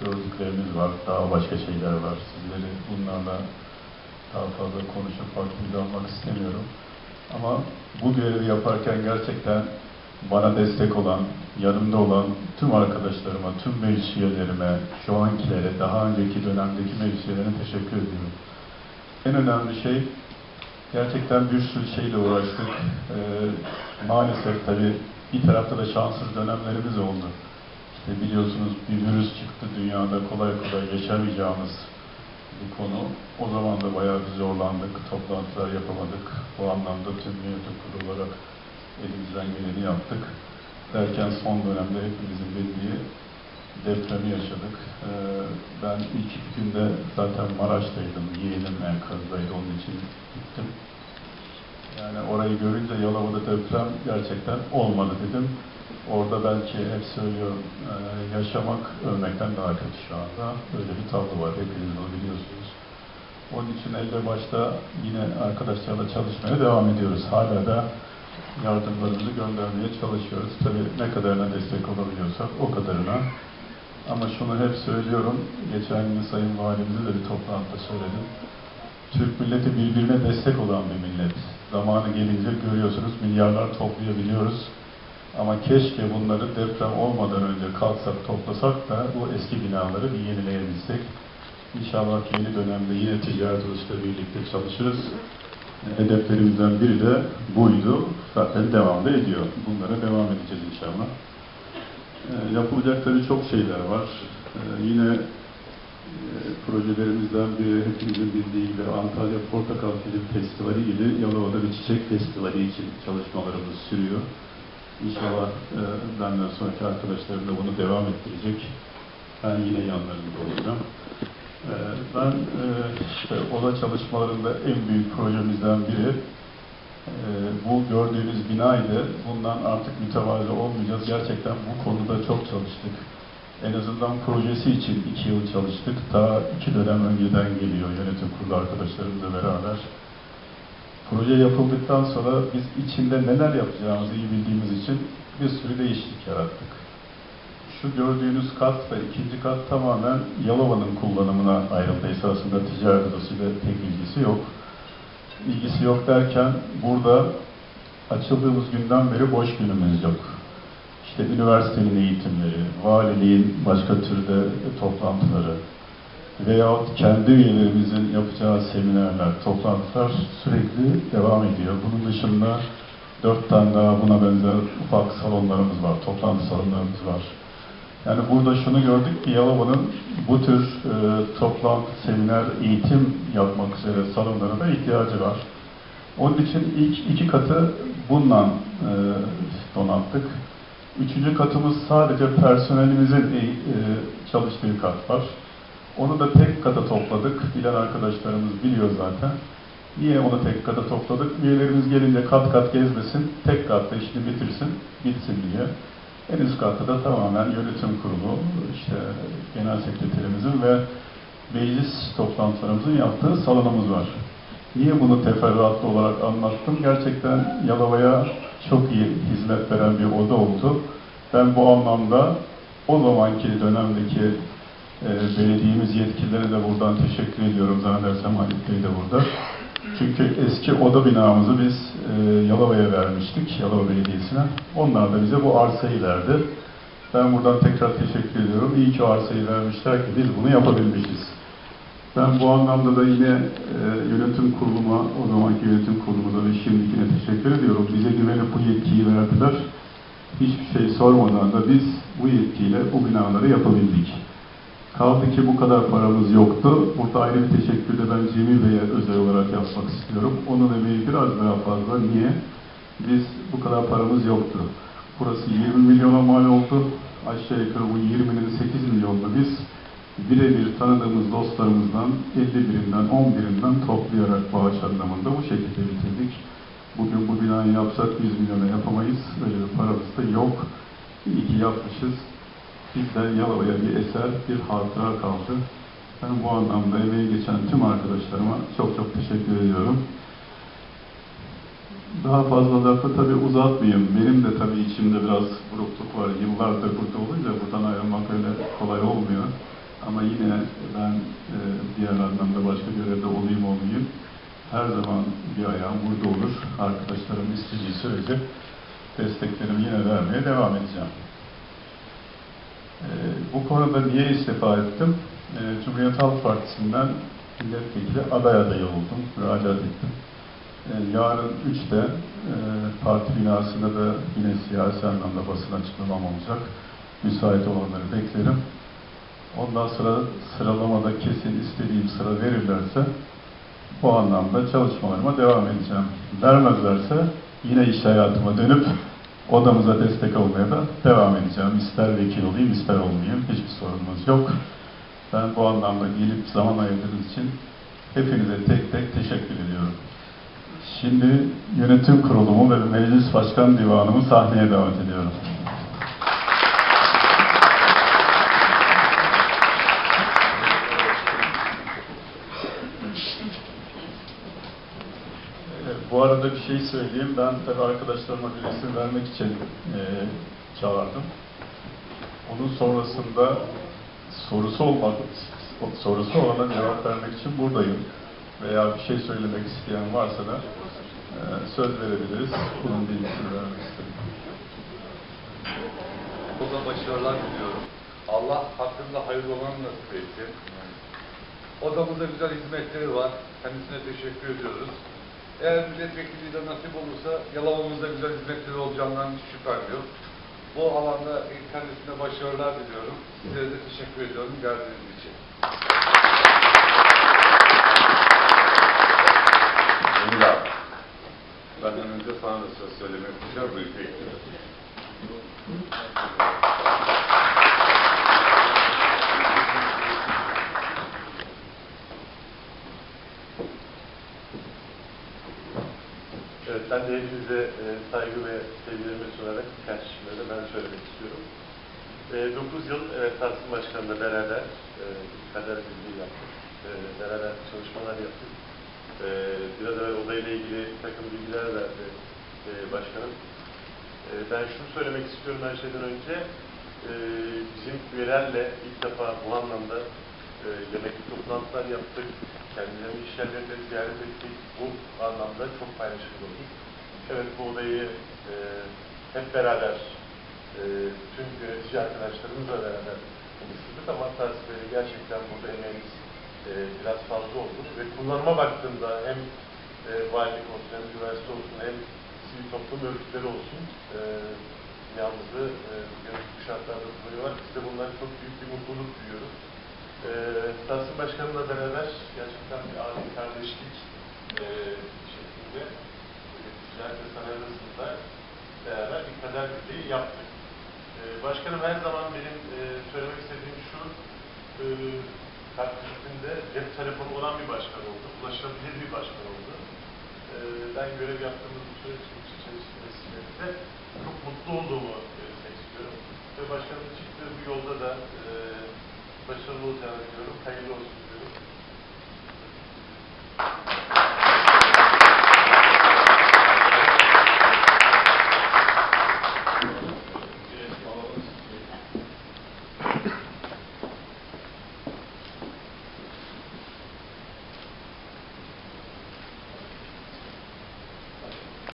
gördüklerimiz var, daha başka şeyler var. Sizleri bunlarla daha fazla konuşup vaktinizi almak istemiyorum. Ama bu görevi yaparken gerçekten bana destek olan, yanımda olan tüm arkadaşlarıma, tüm meclis üyelerime, şu ankilere, daha önceki dönemdeki meclis üyelerine teşekkür ediyorum. En önemli şey, gerçekten bir sürü şeyle uğraştık. Ee, maalesef tabii bir tarafta da şanssız dönemlerimiz oldu. İşte biliyorsunuz bir virüs çıktı dünyada kolay kolay yaşamayacağımız bir konu. O zaman da bayağı bir zorlandık, toplantılar yapamadık. Bu anlamda tüm yönetim kurulu olarak elimizden geleni yaptık. Derken son dönemde hepimizin bildiği depremi yaşadık. Ee, ben ilk iki günde zaten Maraş'taydım, yeğenim enkazdaydı, onun için gittim. Yani orayı görünce Yalova'da deprem gerçekten olmadı dedim. Orada belki hep söylüyorum, e, yaşamak ölmekten daha kötü şu anda. Böyle bir tablo var, hepiniz bunu biliyorsunuz. Onun için elde başta yine arkadaşlarla çalışmaya devam ediyoruz. Hala da yardımlarımızı göndermeye çalışıyoruz. Tabii ne kadarına destek olabiliyorsak o kadarına. Ama şunu hep söylüyorum, geçen gün Sayın Valimize de bir toplantıda söyledim. Türk milleti birbirine destek olan bir millet. Zamanı gelince görüyorsunuz milyarlar toplayabiliyoruz. Ama keşke bunları deprem olmadan önce kalksak toplasak da bu eski binaları bir yenileyebilsek. İnşallah yeni dönemde yine ticaret odasıyla birlikte çalışırız. Hedeflerimizden biri de buydu. Zaten devam da ediyor. Bunlara devam edeceğiz inşallah. Ee, yapılacak çok şeyler var. Ee, yine e, projelerimizden biri hepimizin bildiği gibi Antalya Portakal Film Festivali gibi Yalova'da bir çiçek festivali için çalışmalarımız sürüyor. İnşallah e, benden sonraki arkadaşlarım da bunu devam ettirecek. Ben yine yanlarında olacağım. E, ben e, işte oda çalışmalarında en büyük projemizden biri e, bu gördüğünüz binaydı. Bundan artık mütevazı olmayacağız. Gerçekten bu konuda çok çalıştık. En azından projesi için iki yıl çalıştık. Ta iki dönem önceden geliyor yönetim kurulu arkadaşlarımızla beraber. Proje yapıldıktan sonra biz içinde neler yapacağımızı iyi bildiğimiz için bir sürü değişiklik yarattık. Şu gördüğünüz kat ve ikinci kat tamamen Yalova'nın kullanımına ayrıldı. Esasında ticaret odasıyla pek ilgisi yok. İlgisi yok derken burada açıldığımız günden beri boş günümüz yok. İşte üniversitenin eğitimleri, valiliğin başka türde toplantıları veyahut kendi üyelerimizin yapacağı seminerler, toplantılar sürekli devam ediyor. Bunun dışında dört tane daha buna benzer ufak salonlarımız var, toplantı salonlarımız var. Yani burada şunu gördük ki Yalova'nın bu tür e, toplantı, seminer, eğitim yapmak üzere salonlara da ihtiyacı var. Onun için ilk iki katı bundan e, donattık. Üçüncü katımız sadece personelimizin e, e, çalıştığı kat var. Onu da tek kata topladık. Bilen arkadaşlarımız biliyor zaten. Niye onu tek kata topladık? Üyelerimiz gelince kat kat gezmesin, tek katta işini bitirsin, bitsin diye. En üst katta da tamamen yönetim kurulu, işte genel sekreterimizin ve meclis toplantılarımızın yaptığı salonumuz var. Niye bunu teferruatlı olarak anlattım? Gerçekten Yalova'ya çok iyi hizmet veren bir oda oldu. Ben bu anlamda o zamanki dönemdeki e, belediyemiz yetkililerine de buradan teşekkür ediyorum. Zannedersem Halit Bey de burada. Çünkü eski oda binamızı biz e, Yalova'ya vermiştik, Yalova Belediyesi'ne. Onlar da bize bu arsayı verdi. Ben buradan tekrar teşekkür ediyorum. İyi ki arsayı vermişler ki biz bunu yapabilmişiz. Ben bu anlamda da yine e, yönetim kuruluma, o zamanki yönetim kurulumuza ve şimdikine teşekkür ediyorum. Bize güvenip bu yetkiyi verdiler. Hiçbir şey sormadan da biz bu yetkiyle bu binaları yapabildik. Kaldı ki bu kadar paramız yoktu. Burada ayrı bir teşekkür de ben Cemil Bey'e özel olarak yapmak istiyorum. Onun emeği biraz daha fazla. Niye? Biz bu kadar paramız yoktu. Burası 20 milyona mal oldu. Aşağı yukarı bu 20'nin 8 milyonunu biz birebir tanıdığımız dostlarımızdan 51'inden 11'inden toplayarak bağış anlamında bu şekilde bitirdik. Bugün bu binayı yapsak 100 milyona yapamayız. Öyle bir paramız da yok. İyi ki yapmışız. Bizden Yalova'ya bir eser, bir hatıra kaldı. Ben bu anlamda emeği geçen tüm arkadaşlarıma çok çok teşekkür ediyorum. Daha fazla lafı tabii uzatmayayım. Benim de tabii içimde biraz burukluk var. Yıllardır burada olunca buradan ayrılmak öyle kolay olmuyor. Ama yine ben e, diğer anlamda başka görevde olayım olmayayım. Her zaman bir ayağım burada olur. Arkadaşlarım istediği sürece desteklerimi yine vermeye devam edeceğim. E, bu konuda niye istifa ettim? E, Cumhuriyet Halk Partisi'nden milletvekili aday adayı oldum. Müracaat ettim. E, yarın 3'te e, parti binasında da yine siyasi anlamda basın açıklamam olacak. Müsait olanları beklerim. Ondan sonra sıralamada kesin istediğim sıra verirlerse bu anlamda çalışmalarıma devam edeceğim. Vermezlerse yine iş hayatıma dönüp odamıza destek olmaya da devam edeceğim. İster vekil olayım ister olmayayım. Hiçbir sorunumuz yok. Ben bu anlamda gelip zaman ayırdığınız için hepinize tek tek teşekkür ediyorum. Şimdi yönetim kurulumu ve meclis başkan divanımı sahneye davet ediyorum. Ee, Bu arada bir şey söyleyeyim. Ben tabii arkadaşlarıma bir resim vermek için e, çağırdım. Onun sonrasında sorusu olmak, sorusu olana cevap vermek için buradayım. Veya bir şey söylemek isteyen varsa da e, söz verebiliriz. Bunun bilgisini vermek istedim. Burada başarılar diliyorum. Allah hakkında hayırlı olanı nasip etsin. Odamızda güzel hizmetleri var. Kendisine teşekkür ediyoruz. Eğer milletvekili de nasip olursa Yalova'mızda güzel hizmetleri olacağından hiç yok. Bu alanda kendisine başarılar diliyorum. Sizlere de teşekkür ediyorum geldiğiniz için. Emir abi. Benden önce sana da söz söylemek için buyur bekliyorum. Evet, ben de hepinize e, saygı ve sevgilerimi sunarak birkaç cümle ben söylemek istiyorum. E, 9 yıl evet, Tahsin Başkan'la beraber e, kader birliği yaptık. E, beraber çalışmalar yaptık. E, biraz evvel odayla ilgili takım bilgiler verdi e, başkanım. E, ben şunu söylemek istiyorum her şeyden önce. E, bizim üyelerle ilk defa bu anlamda e, yemekli toplantılar yaptık. Kendilerini iş yerlerinde ziyaret ettik. Bu anlamda çok paylaşımlı olduk. Evet bu odayı e, hep beraber e, tüm yönetici arkadaşlarımızla beraber konuştuk ama Bey'le gerçekten burada emeğimiz e, biraz fazla oldu ve kullanıma baktığımda hem e, valilik olsun hem üniversite olsun hem sivil toplum örgütleri olsun e, yalnızı e, yönetim bu şartlarda kullanıyorlar. Biz de bundan çok büyük bir mutluluk duyuyoruz. E, Tahsin Başkanım'la beraber gerçekten yaptık. Ee, başkanım her zaman benim e, söylemek istediğim şu, e, takdirinde cep telefonu olan bir başkan oldu, ulaşılabilir bir başkan oldu. Ee, ben görev yaptığımız bu süreç içerisinde çok mutlu olduğumu belirtmek. Ve başkanımın çıktığı bu yolda da e, başarılı olacağını diliyorum, hayırlı olsun diyorum.